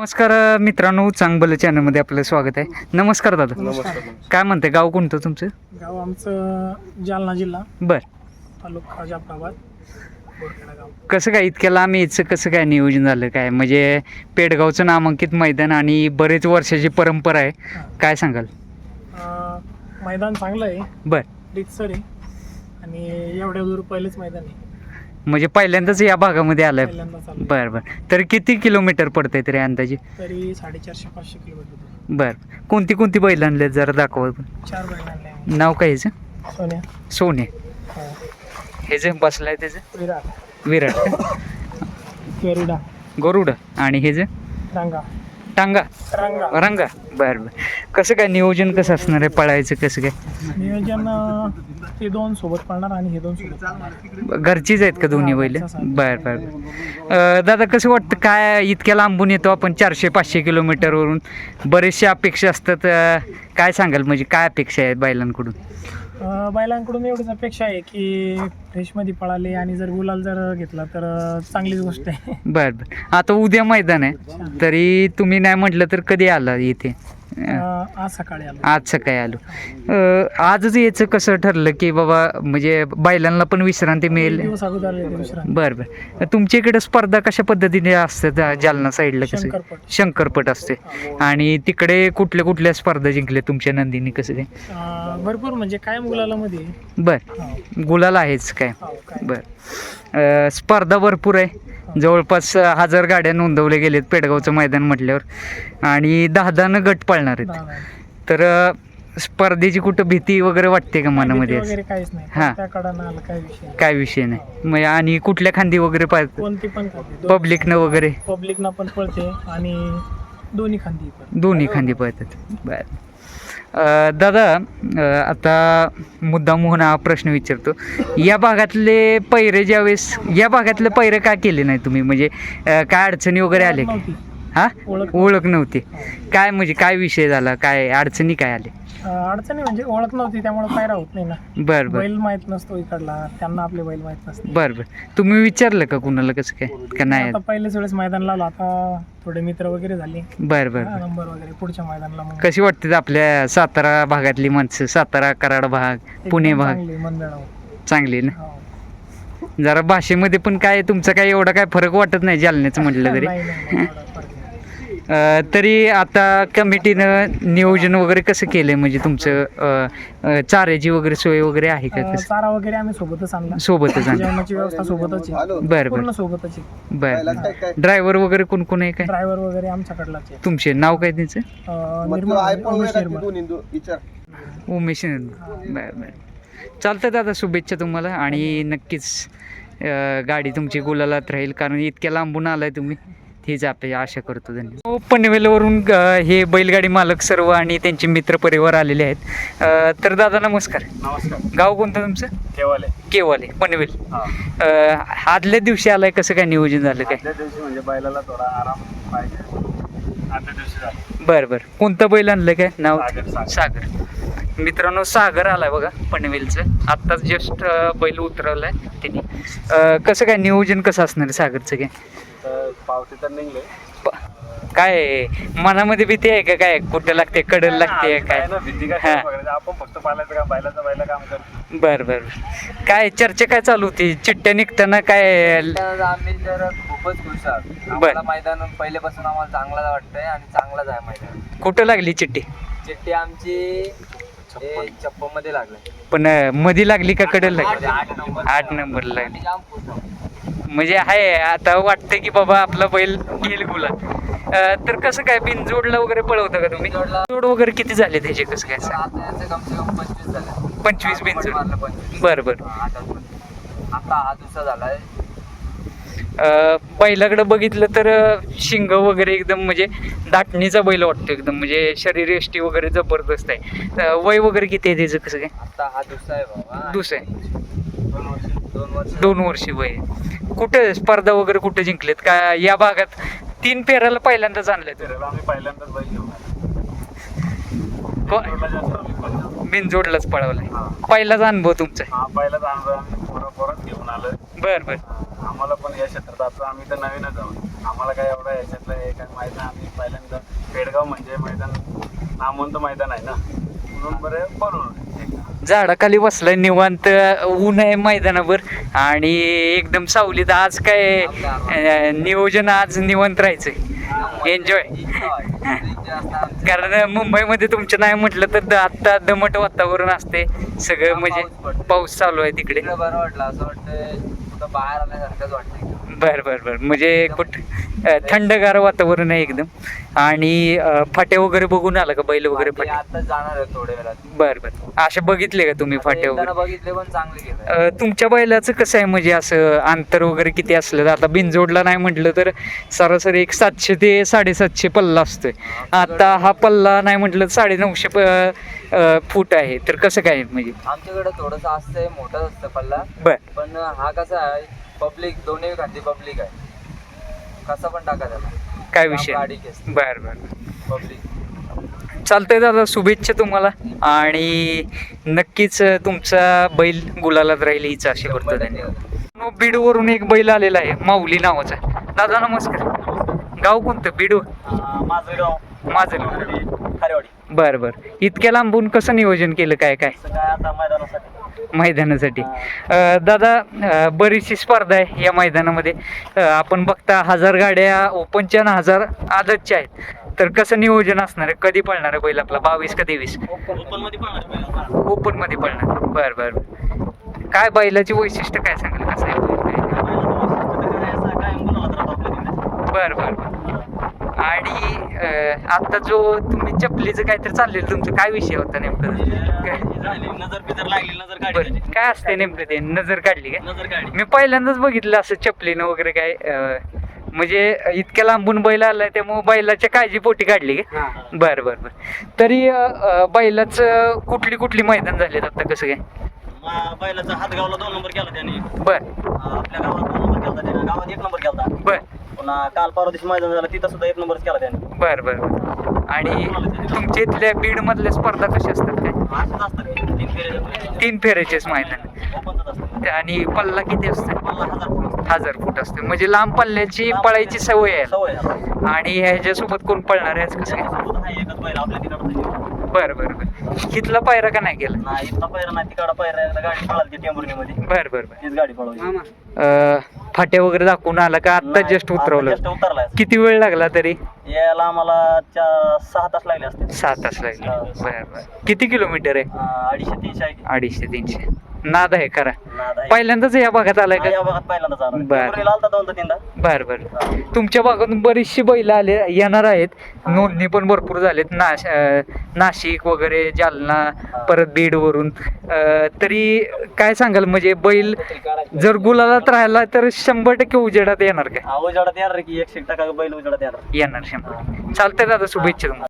नमस्कार मित्रांनो चांगलं चॅनलमध्ये आपलं स्वागत आहे. नमस्कार दादा. नमस्कार काय म्हणते गाव कोणतं तुमचं? गाव आमचं जालना जिल्हा. बर. तालुका जाफराबाद बोरखेडा गाव. कसं काय इतक्या लांब यायचं कसं काय नियोजन झालं काय? म्हणजे पेडगावचं नामांकित मैदान आणि बरेच वर्षाची परंपरा आहे. हां. काय सांगाल? अं, मैदान चांगलं आहे. बर. रितसर आहे. आणि एवढ्या दूर पहिलेच मैदान आहे. म्हणजे पहिल्यांदाच या भागामध्ये आलाय. पहिल्यांदा चालू बर बर. तर किती किलोमीटर पडतंय तरी अंदाजे? तरी साडेचारशे पाचशे किलोमीटर बर. कोणती कोणती बैल आणले जरा दाखवा चार बैल आणले आम्ही. नाव काय ह्याचं? सोन्या. सोने हो. हे जे बसलाय त्याचं विराट. विराट. गरुडा. गरुड. आणि हे जे? रांगा. टांगा? रांगा. रंगा. बर बर. कसं काय नियोजन कसं असणार आहे? पळायचं कसं काय? नियोजन अं, ते दोन सोबत पळणार आणि हे दोन सोबत पळणार. घरचीच आहेत का दोन्ही हा, बैल. बर बर अं, दादा कसं वाटतं? काय इतक्या लांबून येतो आपण? चारशे पाचशे किलोमीटरवरून बरेचशे अपेक्षा असतात. अं, काय सांगाल? म्हणजे काय अपेक्षा आहेत बैलांकडून? बैलांकडून एवढीच अपेक्षा आहे की फ्रेशमध्ये पळाले आणि जर गुलाल जर घेतला तर चांगलीच गोष्ट आहे. बर बर. आता उद्या मैदान आहे. तरी तुम्ही नाही म्हटलं तर कधी आला इथे? अं, आज सकाळी आलो. आज सकाळी आलो. अं, आजच यायचं कसं ठरलं की बाबा म्हणजे बैलांना पण विश्रांती मिळेल? दिवस अगोदर येते विश्रांती. बर बर. तुमच्या इकडे स्पर्धा कशा पद्धतीने असतात अं, जालना साईडला कसं? शंकरपट. शंकरपट असते. आणि तिकडे कुठल्या कुठल्या स्पर्धा जिंकल्या तुमच्या नंदीने कसं काय? अं, भरपूर म्हणजे कायम गुलाला मध्ये बर गुलाल आहेच काय? हो, काय. बर. अं, स्पर्धा भरपूर आहे. जवळपास हजार गाड्या नोंदवल्या गेलेत पेडगावचं मैदान म्हटल्यावर. आणि दहा दहानं गट पळणार आहेत. दहा. तर स्पर्धेची कुठं भीती वगैरे वाटते का मनामध्ये? हा. काय विषय नाही. मग आणि कुठल्या खांदी वगैरे खांदी. पब्लिकनं वगैरे? पब्लिकना पण पळते आणि दोन्ही खांदी दोन्ही खांदी पळतात. बर. दादा आता मुद्दा मोहन हा प्रश्न विचारतो. या भागातले पैरे ज्यावेळेस या भागातले पैरे का केले नाही तुम्ही? म्हणजे काय अडचणी वगैरे आले का? हा? ओळख नव्हती. काय म्हणजे काय विषय झाला? काय अडचणी काय आले अडचणी म्हणजे ओळख नव्हती त्यामुळे पायरा होत नाही ना. बर बर. बैल माहीत नसतो इकडला त्यांना आपले बैल माहीत नसते. बर बर. तुम्ही विचारलं का कुणाला कसं काय? का नाही आता पहिलेच वेळेस मैदान लावलं आता थोडे मित्र वगैरे झाले. बर बर नंबर वगैरे पुढच्या मैदानाला मग. कशी वाटते आपल्या सातारा भागातली माणसं? सातारा कराड भाग पुणे भाग? चांगली मनमिळावू. चांगली ना? हो. जरा भाषेमध्ये पण काय तुमचा काय एवढा काय फरक वाटत नाही जालन्याचं म्हटलं तरी. नाही, नाही, नाही, एवढा फरक नाही. अं, तरी आता कमिटीनं नियोजन वगैरे कसं केलंय? म्हणजे तुमचं अं, अं, चाऱ्याची वगैरे सोय वगैरे आहे का अं, कसं चारा वगैरे आम्ही सोबतच आणला. सोबतच आण जेवणाची व्यवस्था सोबतच आहे. बर बर. सोबतच आहे. बर ड्रायव्हर वगैरे कोण कोण आहे काय? ड्रायव्हर वगैरे आमच्याकडलाच आहे. तुमचे नाव काय त्यांचं? अं, उमेश निर्मळ उमेश बर बर. चालतं दादा शुभेच्छा तुम्हाला. आणि नक्कीच अं, गाडी तुमची गुलालात राहील कारण इतक्या लांबून आलाय तुम्ही. हेच आपली आशा करतो धन्यवाद. हो, पनवेलवरून हे बैलगाडी मालक सर्व आणि त्यांचे मित्र परिवार आलेले आहेत. तर दादा नमस्कार. नमस्कार. गाव कोणतं तुमचं? केवाले. केवाले पनवेल. आदल्या दिवशी आलाय कसं काय नियोजन झालं काय? दिवशी म्हणजे बैलाला थोडा आराम पाहिजे. आदल्या दिवशी झाला. बरं बरं. कोणतं बैल आणलं काय? नाव? सागर, मित्रांनो सागर आलाय बघा पनवेलचं. आत्ताच जस्ट बैल उतरवलाय त्यांनी. कसं काय नियोजन कसं असणार सागरचं काय? पावते तर निघले. काय मनामध्ये भीती आहे का काय? कुठं लागते कडल लागते काय? भीती हा. आपण फक्त पालायचं काम बैलाचं बैला काम करतो बर बर काय चर्चा काय चालू होती? चिठ्ठ्या निघताना काय? तर आम्ही तर खूपच खुश आहोत. बर. आम्हाला मैदान पहिल्यापासून आम्हाला चांगला वाटतंय आणि चांगलाच आहे मैदान. कुठं लागली चिठ्ठी? चिठ्ठी आमची छप्पनमध्ये लागलाय पण अं, मधी लागली का कडल लागली? आठ नंबर. आठ नंबर लागली. आम्ही जाम खुश आहोत. म्हणजे आहे आता वाटतंय की बाबा आपला बैल घेईल गुला तर कसं काय बिनजोडला वगैरे पळवता का तुम्ही? जोड वगैरे किती झाले त्याचे कसं काय कम पंचवीस बिनजोड. बरं बरं. आता हा दुसरा झालाय बैलाकडे बघितलं तर शिंग वगैरे एकदम म्हणजे दाटणीचा बैल वाटतो एकदम. म्हणजे शरीर यष्टी वगैरे जबरदस्त आहे. वय वगैरे किती आहे त्याचं? कसं काय? आता हा दुसरा आहे बाबा. दुसरं आहे. दोन वर्ष. वय. कुठं स्पर्धा वगैरे कुठे जिंकलेत? का या भागात तीन पेराला पहिल्यांदाच जास्त बिनजोडलाच पळवलाय. हा. पहिलाच अनुभव तुमचा. हा पहिलाच अनुभव घेऊन आलं. बर बर. आम्हाला पण या क्षेत्रात आता आम्ही तर नवीनच आहोत. आम्हाला काय एवढं याच्यातलं हे काय मैदान आम्ही पहिल्यांदा पेडगाव म्हणजे मैदान नामवंत मैदान आहे ना. म्हणून बरं बोलून झाडाखाली बसलाय निवांत ऊन आहे मैदानावर आणि एकदम सावलीत आज काय नियोजन आज निवांत राहायचंय. एन्जॉय कारण मुंबईमध्ये तुमचं नाही म्हटलं तर आता दमट वातावरण असते सगळं म्हणजे पाऊस चालू आहे तिकडे बरं वाटलं असं वाटतंय. कुठं बाहेर आल्यासारखंच वाटतंय. बर बर बर. म्हणजे कुठ? थंडगार वातावरण आहे एकदम. आणि फाट्या वगैरे बघून आला का? बैल वगैरे फाटे आताच जाणार आहे थोड्या वेळात. बर बर. असे बघितले का तुम्ही फाट्या वगैरे? बघितले पण चांगले तुमच्या बैलाचं कसं आहे? म्हणजे असं अंतर वगैरे किती असलं? तर आता बिनजोडला नाही म्हटलं तर सरासरी एक सातशे ते साडेसातशे पल्ला असतोय. आता हा पल्ला नाही म्हटलं तर साडे नऊशे फूट आहे. तर कसं काय म्हणजे? आमच्याकडे थोडस असतंय मोठं असतं पल्ला. बर. पण हा कसा आहे पब्लिक दोन्ही खाली पब्लिक आहे. कसा पण टाका त्याला. काय विषय गाडी केस. बर बर पब्लिक चालतंय दादा शुभेच्छा तुम्हाला. आणि नक्कीच तुमचा बैल गुलालात राहील हीच आशा करतो धन्यवाद. बीडवरून एक बैल आलेला आहे माऊली नावाचा. दादा नमस्कार. गाव कोणतं? बीड माझं गाव माझं खारेवाडी. बर बर. इतक्या लांबून कसं नियोजन केलं? काय काय? काय आता मैदानासाठी? मैदानासाठी. अं, दादा अं, बरीचशी स्पर्धा आहे या मैदानामध्ये. अं, आपण बघता हजार गाड्या ओपनच्या आणि हजार आदतच्या आहेत. तर कसं नियोजन असणार आहे? कधी पळणार आहे बैल आपला? बावीस का तेवीस? ओपनमध्ये पाहणार ओपनमध्ये पळणार बर बर. काय बैलाची वैशिष्ट्य काय सांगाल? कसं आहे बैल? काय? बर बर बर. आणि आता जो तुम्ही चपलीचं काहीतरी चाललेलं तुमचं काय विषय होता नेमकं? काय नजर बिजर लागली नजर बरं काय असते नेमकं ते? नजर काढली काय? नजर मी पहिल्यांदाच बघितलं असं चपलीनं वगैरे काय अं, म्हणजे इतक्या लांबून बैल आलाय त्यामुळे बैलाच्या काळजीपोटी काढली का बर बर बर. तरी बैलाचं कुठली कुठली मैदान झालेत आता कसं काय? बैलाचा हातगावला दोन नंबर केला त्याने. बर. आपल्या गावात दोन नंबर केला त्याने गावात एक नंबर केला. बर. पुन्हा काल परवा दिवशी मैदान झालं तिथं सुद्धा एक नंबर केला त्याने. बर बर. बर. आणि तुमच्या इथल्या बीड मधल्या स्पर्धा कशा असतात काय? असंच असतं ते. तीन फेऱ्याचं तीन फेऱ्याचेच मैदान. ओपनच असतं. आणि पल्ला किती असतो? हजार फूट असतं. म्हणजे लांब पल्ल्याची पळायची सवय आहे. आणि ह्याच्यासोबत कोण पळणार आहे? कसं काय? त्याच्यासोबत आहे एकच बैल आपल्या तिकडं बर बर बर इथला पायरा का नाही गेला बर बर फाट्या वगैरे दाखवून आला का? आता जस्ट उतरवलं. किती वेळ लागला तरी? यायला आम्हाला सहा तास लागले असते सहा तास लागले. बर बर. किती किलोमीटर आहे? अडीचशे तीनशे. अडीचशे तीनशे. नाद आहे खरा. नाद आहे. पहिल्यांदाच या भागात आलाय हा, का? या भागात पहिल्यांदाच आला बरं. टेंभुर्णीला आलता दोनदा तीनदा? बर बर. तुमच्या भागातून बरीचशी बैल आले येणार आहेत. नोंदणी पण भरपूर झालेत. नाश अं, नाशिक वगैरे जालना परत बीड वरून तरी काय सांगाल? म्हणजे बैल जर गुलालात राहिला तर शंभर टक्के उजेडात येणार काय? हा, उजेडात येणार की एकशे टक्का बैल उजेडात येणार. येणार शंभर चालतंय दादा शुभेच्छा तुम्हाला.